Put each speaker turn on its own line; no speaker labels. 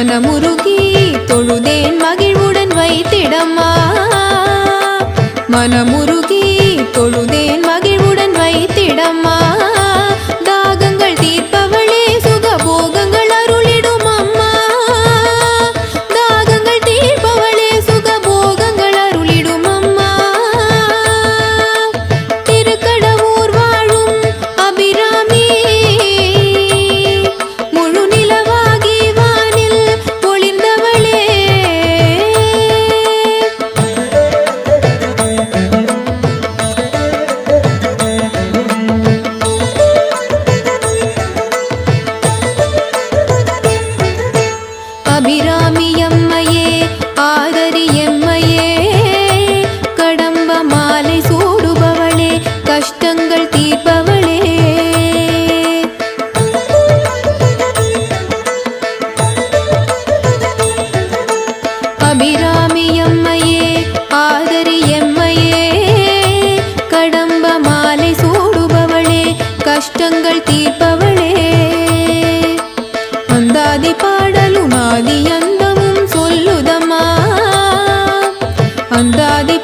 மனமுருகி தொழுதேன் மகிழ்வுடன் வைத்திடம்மா. மனமுருகி தொழுதேன் ஆதி பாடலும் ஆதி அந்தமும் சொல்லுதம்மா. அந்தாதி